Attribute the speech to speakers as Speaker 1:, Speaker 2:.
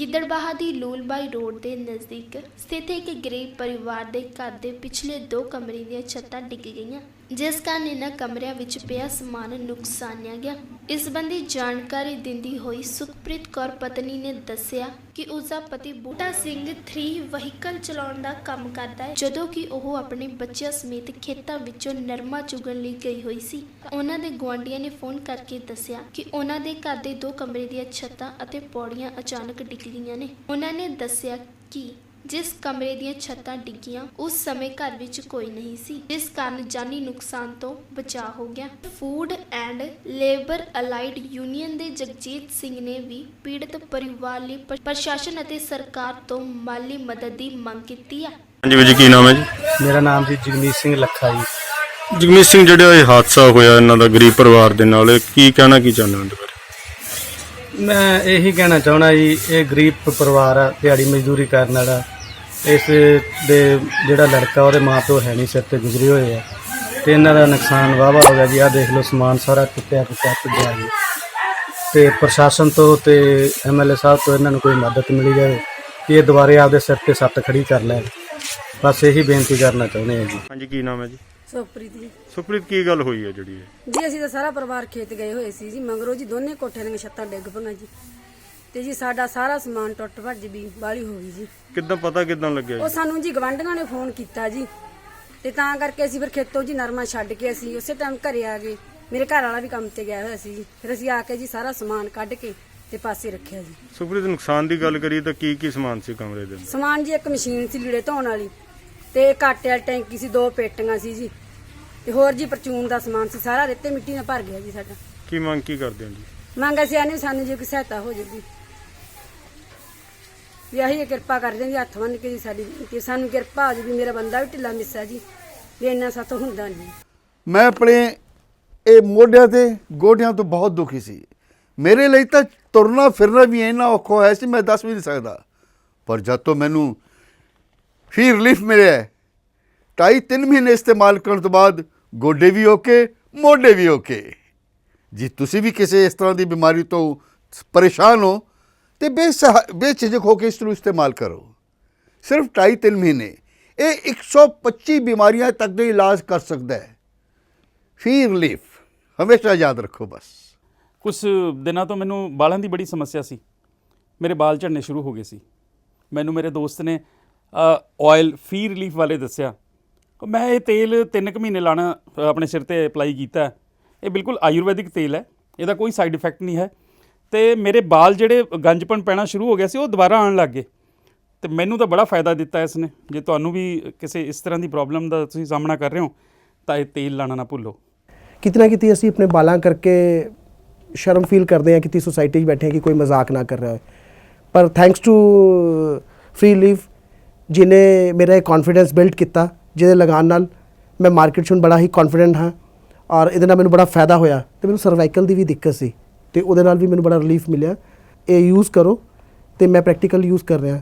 Speaker 1: ਗਿੱਦੜਬਾਹਾ ਦੀ ਲੂਲਬਾਈ road ਦੇ ਨਜ਼ਦੀਕ ਸਥਿਤ ਇੱਕ ਗਰੀਬ ਪਰਿਵਾਰ ਦੇ ਘਰ ਦੇ ਪਿਛਲੇ ਦੋ ਕਮਰੇ ਦੀਆਂ ਛੱਤਾਂ ਡਿੱਗ ਗਈਆਂ। ਜਿਸ ਕਾਰਨ ਇਹਨਾਂ ਕਮਰਿਆਂ ਵਿੱਚ ਪਿਆ ਸਮਾਨ ਨੁਕਸਾਨਿਆ ਗਿਆ। ਇਸ ਸੰਬੰਧੀ ਜਾਣਕਾਰੀ ਦਿੰਦੀ ਹੋਈ ਸੁਖਪ੍ਰੀਤ ਕੌਰ ਪਤਨੀ ਨੇ ਦੱਸਿਆ ਕਿ ਉਸ ਦਾ ਪਤੀ ਬੂਟਾ ਸਿੰਘ 3 ਵਹੀਕਲ ਚਲਾਉਣ ਦਾ ਕੰਮ ਕਰਦਾ ਹੈ, ਜਦੋਂ ਕਿ ਉਹ ਆਪਣੇ ਬੱਚਿਆਂ ਸਮੇਤ ਖੇਤਾਂ ਵਿੱਚੋਂ ਨਰਮਾ ਚੁਗਣ ਲਈ ਗਈ ਹੋਈ ਸੀ। ਉਹਨਾਂ ਦੇ ਗੁਆਂਢੀਆਂ ਨੇ ਫੋਨ ਕਰਕੇ ਦੱਸਿਆ ਕਿ ਉਹਨਾਂ ਦੇ ਘਰ ਦੇ ਦੋ ਕਮਰੇ ਦੀਆਂ ਛੱਤਾਂ ਅਤੇ ਪੌੜੀਆਂ ਅਚਾਨਕ ਡਿੱਗ ਗਈਆਂ ਨੇ। ਉਹਨਾਂ ਨੇ ਦੱਸਿਆ ਕਿ ਜਿਸ ਕਮਰੇ ਦੀਆਂ ਛੱਤਾਂ ਡਿੱਗੀਆਂ ਉਸ ਸਮੇਂ ਘਰ ਵਿੱਚ ਕੋਈ ਨਹੀਂ ਸੀ ਜਿਸ ਕਾਰਨ ਜਾਨੀ ਨੁਕਸਾਨ ਤੋਂ ਬਚਾਅ ਹੋ ਗਿਆ। Food and labour allied union ਦੇ ਜਗਜੀਤ ਸਿੰਘ ਨੇ ਵੀ ਪੀੜਤ ਪਰਿਵਾਰ ਲਈ ਪ੍ਰ- ਪ੍ਰਸ਼ਾਸਨ ਅਤੇ ਸਰਕਾਰ ਤੋਂ ਮਾਲੀ ਮਦਦ ਦੀ ਮੰਗ ਕੀਤੀ ਹੈ
Speaker 2: ਹਾਂਜੀ ਵੀਰ ਜੀ ਕੀ ਨਾਮ ਹੈ ਜੀ?
Speaker 3: ਮੇਰਾ ਨਾਮ ਜੀ ਜਗਮੀਤ ਸਿੰਘ ਲੱਖਾ ਜੀ।
Speaker 2: ਜਗਮੀਤ ਸਿੰਘ ਜਿਹੜਾ ਇਹ ਹਾਦਸਾ ਹੋਇਆ ਇਹਨਾਂ ਦਾ ਗਰੀਬ ਪਰਿਵਾਰ ਦੇ ਨਾਲ ਇਹ ਕੀ ਕਹਿਣਾ ਕੀ ਚਾਹੁੰਦੇ ਹੋ ਇਹਦੇ ਬਾਰੇ?
Speaker 3: ਮੈਂ ਇਹੀ ਕਹਿਣਾ ਚਾਹਣਾ ਜੀ, ਇਹ ਗਰੀਬ ਪਰਿਵਾਰ ਆ, ਦਿਹਾੜੀ ਮਜ਼ਦੂਰੀ ਕਰਨ ਵਾਲਾ। ਇਸ ਦੇ ਜਿਹੜਾ ਲੜਕਾ, ਉਹਦੇ ਮਾਪਿਓ ਹੈ ਨਹੀਂ, ਸਿਰ ਤੇ ਗੁਜ਼ਰੇ ਹੋਏ ਆ। ਤੇ ਇਹਨਾਂ ਦਾ ਨੁਕਸਾਨ ਵਾਵਾ ਹੋ ਗਿਆ ਜੀ। ਆ ਦੇਖ ਲਓ, ਸਮਾਨ ਸਾਰਾ ਟੁੱਟਿਆ ਟੁੱਟਿਆ ਭੱਜਿਆ ਜੀ। ਤੇ ਪ੍ਰਸ਼ਾਸਨ ਤੋਂ ਤੇ ਐਮਐਲਏ ਸਾਹਿਬ ਤੋਂ ਇਹਨਾਂ ਨੂੰ ਕੋਈ ਮਦਦ ਮਿਲੀ ਜਾਵੇ ਕਿ ਇਹ ਦੁਬਾਰੇ ਆਪਦੇ ਸਿਰ ਤੇ ਸੱਤ ਖੜੀ ਕਰ ਲੈਣ ਬਸ ਇਹੀ ਬੇਨਤੀ ਕਰਨਾ ਚਾਹੁੰਦੇ ਹਾਂ ਜੀ।
Speaker 2: ਹਾਂਜੀ, ਕੀ ਨਾਮ ਹੈ ਜੀ?
Speaker 4: ਸੁਖਪ੍ਰੀਤ ਜੀ।
Speaker 2: ਸੁਪ੍ਰੀਤ ਕੀ ਗੱਲ ਹੋਈ ਹੈ ਜਿਹੜੀ ਇਹ?
Speaker 4: ਜੀ ਅਸੀਂ ਤਾਂ ਸਾਰਾ ਪਰਿਵਾਰ ਖੇਤ ਗਏ ਹੋਏ ਸੀ ਜੀ ਮਗਰੋਂ ਜੀ ਦੋਨੇ ਕੋਠੇ ਦੀਆਂ ਛੱਤਾਂ ਡਿੱਗ ਪਈਆਂ ਜੀ। ਤੇ ਜੀ ਸਾਡਾ ਸਾਰਾ ਸਮਾਨ ਟੁੱਟ ਭੱਜ ਵੀ ਬਾਲੀ ਹੋ ਗਈ ਜੀ।
Speaker 2: ਕਿੱਦਾਂ ਪਤਾ ਕਿੱਦਾਂ ਲੱਗਿਆ
Speaker 4: ਉਹ
Speaker 2: ਜੀ
Speaker 4: ਸਾਨੂੰ ਜੀ ਗਵੰਡੀਆਂ ਨੇ ਫੋਨ ਕੀਤਾ ਜੀ। ਤੇ ਤਾਂ ਕਰਕੇ ਅਸੀਂ ਫਿਰ ਖੇਤੋਂ ਜੀ ਨਰਮਾ ਛੱਡ ਕੇ ਅਸੀਂ ਉਸੇ ਟਾਈਮ ਘਰੇ ਆ ਗਏ। ਮੇਰੇ ਘਰ ਵਾਲਾ ਵੀ ਕੰਮ ਤੇ ਗਿਆ ਹੋਇਆ ਸੀ ਜੀ। ਫਿਰ ਅਸੀਂ ਆ ਕੇ ਜੀ ਸਾਰਾ ਸਮਾਨ ਕੱਢ ਕੇ ਤੇ ਪਾਸੇ ਰੱਖਿਆ ਜੀ।
Speaker 2: ਸੁਪ੍ਰੀਤ ਨੁਕਸਾਨ ਦੀ ਗੱਲ ਕਰੀਏ ਤਾਂ ਕੀ ਕੀ ਸਮਾਨ ਸੀ ਕਮਰੇ ਦੇ ਅੰਦਰ?
Speaker 4: ਸਮਾਨ ਜੀ ਇੱਕ ਮਸ਼ੀਨ ਸੀ ਲੀੜੇ ਧੋਣ ਵਾਲੀ। ਤੇ ਕਾਟੇ ਵਾਲੀ ਟੈਂਕੀ ਸੀ ਦੋ ਪੇਟੀਆਂ ਸੀ ਜੀ। ਤੇ ਹੋਰ ਜੀ ਪਰਚੂਨ ਦਾ ਸਮਾਨ ਸੀ ਸਾਰਾ ਰੇਤੇ ਮਿੱਟੀ ਨਾਲ ਭਰ ਗਿਆ ਜੀ ਸਾਡਾ।
Speaker 2: ਕੀ ਮੰਗ ਕੀ ਕਰਦੇ ਹੋ ਜੀ?
Speaker 4: ਮੰਗ ਅਸੀਂ ਆਨੇ ਸਾਨੂੰ ਜੀ ਕੋਈ ਸਹਾਇਤਾ ਹੋ ਜਾਊਗੀ। ਵੀ ਆਹੀ ਕਿਰਪਾ ਕਰ ਜੀ ਹੱਥ ਬੰਨ ਕੇ ਜੀ ਸਾਡੀ ਕਿ ਸਾਨੂੰ ਕਿਰਪਾ ਹੋ ਜਾਊਗੀ ਮੇਰਾ ਬੰਦਾ ਵੀ ਢਿੱਲਾ ਮਿੱਸਾ ਜੀ ਵੀ ਇੰਨਾ ਸਾਥੋਂ ਹੁੰਦਾ ਨਹੀਂ।
Speaker 5: ਮੈਂ ਆਪਣੇ ਇਹ ਮੋਢਿਆਂ ਤੇ ਗੋਡਿਆਂ ਤੋਂ ਬਹੁਤ ਦੁਖੀ ਸੀ। ਮੇਰੇ ਲਈ ਤਾਂ ਤੁਰਨਾ ਫਿਰਨਾ ਵੀ ਇੰਨਾ ਔਖਾ ਹੋਇਆ ਸੀ ਮੈਂ ਦੱਸ ਵੀ ਨਹੀਂ ਸਕਦਾ। ਪਰ ਜਦ ਤੋਂ ਮੈਨੂੰ ਫੀ ਰਿਲੀਫ ਮਿਲਿਆ ਢਾਈ ਤਿੰਨ ਮਹੀਨੇ ਇਸਤੇਮਾਲ ਕਰਨ ਤੋਂ ਬਾਅਦ ਗੋਡੇ ਵੀ ਓਕੇ ਮੋਢੇ ਵੀ ਓਕੇ ਜੇ ਤੁਸੀਂ ਵੀ ਕਿਸੇ ਇਸ ਤਰ੍ਹਾਂ ਦੀ ਬਿਮਾਰੀ ਤੋਂ ਪਰੇਸ਼ਾਨ ਹੋ ਤੇ ਬੇਸਹਾ ਬੇਝਿਜਕ ਹੋ ਕੇ ਇਸ ਨੂੰ ਇਸਤੇਮਾਲ ਕਰੋ ਸਿਰਫ ਢਾਈ ਤਿੰਨ ਮਹੀਨੇ ਇਹ 125 ਬਿਮਾਰੀਆਂ ਤੱਕ ਦੇ ਇਲਾਜ ਕਰ ਸਕਦਾ ਹੈ ਫੀ ਰਿਲੀਫ ਹਮੇਸ਼ਾ ਯਾਦ ਰੱਖੋ ਬਸ
Speaker 6: ਕੁਝ ਦਿਨਾਂ ਤੋਂ ਮੈਨੂੰ ਬਾਲਾਂ ਦੀ ਬੜੀ ਸਮੱਸਿਆ ਸੀ ਮੇਰੇ ਬਾਲ ਝੜਨੇ ਸ਼ੁਰੂ ਹੋ ਗਏ ਸੀ ਮੈਨੂੰ ਮੇਰੇ ਦੋਸਤ ਨੇ ਆਇਲ ਫੀ ਰਿਲੀਫ ਵਾਲੇ ਦੱਸਿਆ। ਮੈਂ ਇਹ ਤੇਲ 3 ਕੁ ਮਹੀਨੇ ਲਾਣਾ ਆਪਣੇ ਸਿਰ ਤੇ ਅਪਲਾਈ ਕੀਤਾ। ਇਹ ਬਿਲਕੁਲ ਆਯੁਰਵੈਦਿਕ ਤੇਲ ਹੈ। ਇਹਦਾ ਕੋਈ ਸਾਈਡ ਇਫੈਕਟ ਨਹੀਂ ਹੈ। ਤੇ ਮੇਰੇ ਵਾਲ ਜਿਹੜੇ ਗੰਜਪਣ ਪੈਣਾ ਸ਼ੁਰੂ ਹੋ ਗਿਆ ਸੀ, ਉਹ ਦੁਬਾਰਾ ਆਉਣ ਲੱਗ ਗਏ। ਤੇ ਮੈਨੂੰ ਤਾਂ ਬੜਾ ਫਾਇਦਾ ਦਿੱਤਾ ਇਸ ਨੇ ਜੇ ਤੁਹਾਨੂੰ ਵੀ ਕਿਸੇ ਇਸ ਤਰ੍ਹਾਂ ਦੀ ਪ੍ਰੋਬਲਮ ਦਾ ਤੁਸੀਂ ਸਾਹਮਣਾ ਕਰ ਰਹੇ ਹੋ, ਤਾਂ ਇਹ ਤੇਲ ਲਾਣਾ ਨਾ ਭੁੱਲੋ।
Speaker 7: ਕਿਤਨਾ ਕਿਤੇ ਅਸੀਂ ਆਪਣੇ ਬਾਲਾਂ ਕਰਕੇ ਸ਼ਰਮ ਫੀਲ ਕਰਦੇ ਹਾਂ ਕਿ ਕਿਤੇ ਸੋਸਾਇਟੀ 'ਚ ਬੈਠੇ ਕਿ ਕੋਈ ਮਜ਼ਾਕ ਨਾ ਕਰ ਰਿਹਾ ਹੈ ਪਰ ਥੈਂਕਸ ਟੂ ਫ੍ਰੀ ਲੀਵ ਜਿਨੇ ਮੇਰਾ ਇਹ ਕੌਨਫੀਡੈਂਸ ਬਿਲਡ ਕੀਤਾ ਜਿਹਦੇ ਲਗਾਨ ਨਾਲ ਮੈਂ ਮਾਰਕੀਟ 'ਚ ਹੁਣ ਬੜਾ ਹੀ ਕੌਨਫੀਡੈਂਟ ਹਾਂ ਔਰ ਇਹਦੇ ਨਾਲ ਮੈਨੂੰ ਬੜਾ ਫਾਇਦਾ ਹੋਇਆ ਤੇ ਮੈਨੂੰ ਸਰਵਾਈਕਲ ਦੀ ਵੀ ਦਿੱਕਤ ਸੀ ਤੇ ਉਹਦੇ ਨਾਲ ਵੀ ਮੈਨੂੰ ਬੜਾ ਰਿਲੀਫ ਮਿਲਿਆ ਇਹ ਯੂਜ਼ ਕਰੋ ਤੇ ਮੈਂ ਪ੍ਰੈਕਟੀਕਲ ਯੂਜ਼ ਕਰ ਰਿਹਾ